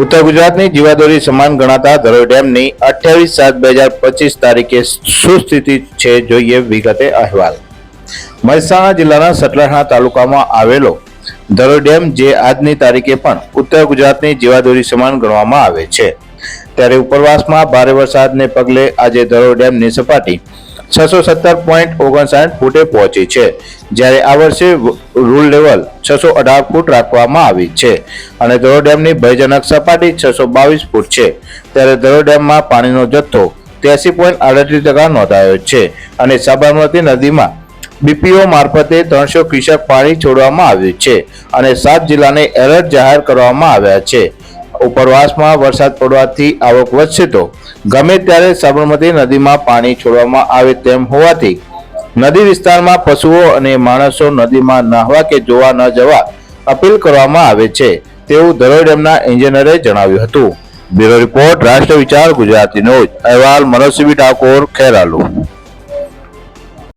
ઉત્તર ગુજરાતની જીવાદોરી સમાન ગણાતા ધરોઈ ડેમની અઠ્યાવીસ સાત બે હજાર પચીસ તારીખે શું સ્થિતિ છે જોઈએ વિગતે અહેવાલ. મહેસાણા જિલ્લાના સટલાણા તાલુકામાં આવેલો ધરોઈ ડેમ જે આજની તારીખે પણ ઉત્તર ગુજરાતની જીવાદોરી સમાન ગણવામાં આવે છે. ત્યારે ઉપરવાસમાં ભારે વરસાદને પગલે આજે ધરોઈ ડેમની સપાટી છસો સત્તર પોઈન્ટ ઓગણસાઠ ફૂટે પહોંચી છે, જ્યારે આ વર્ષે રૂલ લેવલ છસો અઢાર ફૂટ રાખવામાં આવી છે અને ધરોડેમની ભયજનક સપાટી છસો બાવીસ ફૂટ છે. ત્યારે ધરોઈ ડેમમાં પાણીનો જથ્થો ત્યાસી પોઈન્ટ આડત્રીસ ટકા નોંધાયો છે અને સાબરમતી નદીમાં બીપીઓ મારફતે ત્રણસો ક્યુસેક પાણી છોડવામાં આવ્યું છે અને સાત જિલ્લાને એલર્ટ જાહેર કરવામાં આવ્યા છે. ઉપરવાસમાં વરસાદ પડવાથી આવક વધશે તો ગમે ત્યારે સાબરમતી નદીમાં પાણી છોડવામાં આવે તેમ હોવાથી નદી વિસ્તારમાં પશુઓ અને માણસો નદીમાં નાહવા કે જોવા ન જવા અપીલ કરવામાં આવે છે, તેવું ધરોઈ ડેમના એન્જિનિયરે જણાવ્યું હતું. બ્યુરો રિપોર્ટ રાષ્ટ્ર વિચાર, ગુજરાતી ન્યૂઝ. અહેવાલ મનોજસિંહ ઠાકોર, ખેરાલુ.